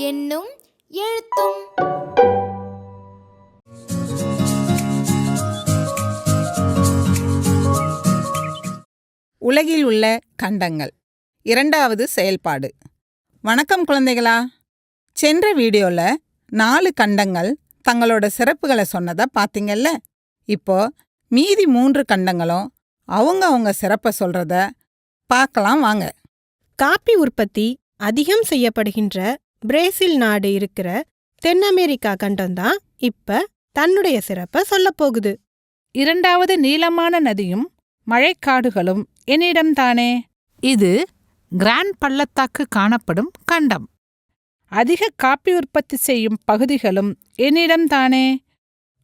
என்னும் எழுத்தும். உலகில் உள்ள கண்டங்கள். இரண்டாவது செயல்பாடு. வணக்கம் குழந்தைகளா. சென்ற வீடியோல நாலு கண்டங்கள் தங்களோட சிறப்புகளை சொன்னதை பார்த்தீங்கல்ல? இப்போ மீதி மூன்று கண்டங்களும் அவங்க அவங்க சிறப்பை சொல்றத பார்க்கலாம் வாங்க. காப்பி உற்பத்தி அதிகம் செய்யப்படுகின்ற பிரேசில் நாடு இருக்கிற தென் அமெரிக்கா கண்டம்தான் இப்ப தன்னுடைய சிறப்ப சொல்லப் போகுது. இரண்டாவது நீளமான நதியும் மழைக்காடுகளும் என்னிடம்தானே? இது கிராண்ட் பள்ளத்தாக்கு காணப்படும் கண்டம். அதிக காப்பி உற்பத்தி செய்யும் பகுதிகளும் என்னிடம்தானே?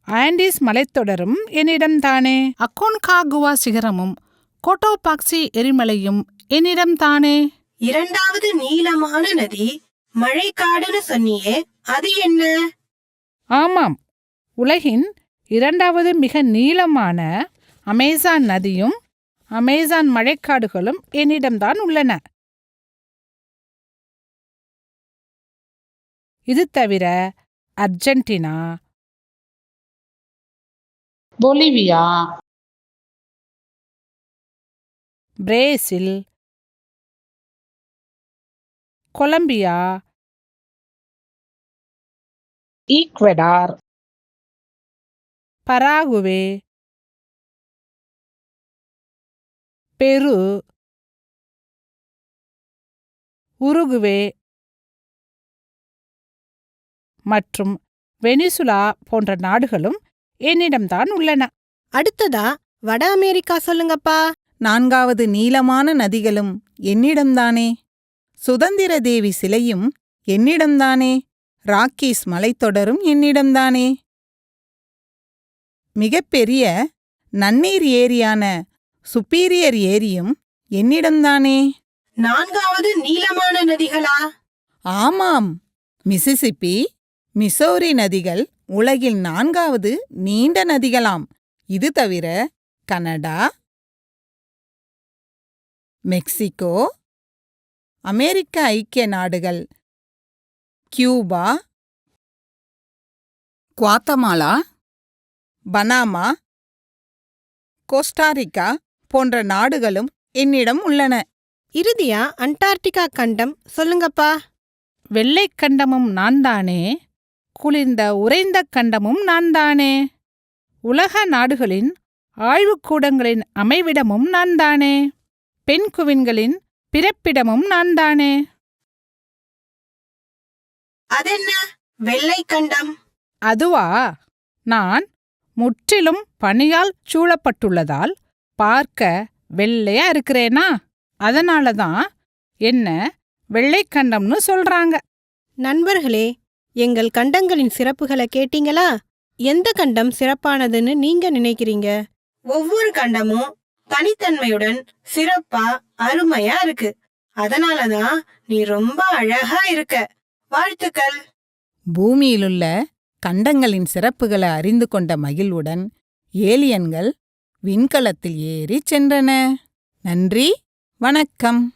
ஆண்டீஸ் மலைத்தொடரும் என்னிடம்தானே? அக்கோன்காகுவா சிகரமும் கோட்டோபாக்சி எரிமலையும் என்னிடம்தானே? இரண்டாவது நீளமான நதி மழைக்காடுன்னு சொன்னியே அது என்ன? ஆமாம். உலகின் இரண்டாவது மிக நீளமான அமேசான் நதியும் அமேசான் மழைக்காடுகளும் என்னிடம்தான் உள்ளன. இது தவிர Argentina Bolivia Brazil Colombia Ecuador Paraguay Peru Uruguay மற்றும் வெனிசுலா போன்ற நாடுகளும் என்னிடம்தான் உள்ளன. அடுத்ததா வட அமெரிக்கா சொல்லுங்கப்பா. நான்காவது நீளமான நதிகளும் என்னிடம்தானே. சுதந்திர தேவி சிலையும் என்னிடம்தானே. ராக்கீஸ் மலைத்தொடரும் என்னிடம்தானே. மிகப்பெரிய நன்னீர் ஏரியான சுப்பீரியர் ஏரியும் என்னிடம்தானே? நான்காவது நீளமான நதிகளா? ஆமாம். மிசிசிப்பி மிசோரி நதிகள் உலகில் நான்காவது நீண்ட நதிகளாம். இது தவிர கனடா மெக்சிகோ அமெரிக்க ஐக்கிய நாடுகள் கியூபா குவாத்தமாலா பனாமா கோஸ்டாரிக்கா போன்ற நாடுகளும் என்னிடம் உள்ளன. இறுதியா அண்டார்டிகா கண்டம் சொல்லுங்கப்பா. வெள்ளைக் கண்டமும் நான்தானே? குளிர்ந்த உறைந்த கண்டமும் நான்தானே? உலக நாடுகளின் ஆய்வுக்கூடங்களின் அமைவிடமும் நான்தானே? பெண் குவின்களின் பிறப்பிடமும் நான்தானே? அதென்ன? வெள்ளை கண்டம். அதுவா? நான் முற்றிலும் பனியால் சூழப்பட்டுள்ளதால் பார்க்க வெள்ளையா இருக்கிறேனா? அதனால தான் என்ன வெள்ளைக் கண்டம்னு சொல்றாங்க. நண்பர்களே எங்கள் கண்டங்களின் சிறப்புகளை கேட்டீங்களா? எந்த கண்டம் சிறப்பானதுன்னு நீங்க நினைக்கிறீங்க? ஒவ்வொரு கண்டமும் தனித்தன்மையுடன் சிறப்பா அருமையா இருக்கு. அதனாலதான் நீ ரொம்ப அழகா இருக்க. வாழ்த்துக்கள். பூமியிலுள்ள கண்டங்களின் சிறப்புகளை அறிந்து கொண்ட மகிழ்வுடன் ஏலியன்கள் விண்கலத்தில் ஏறிச் சென்றன. நன்றி வணக்கம்.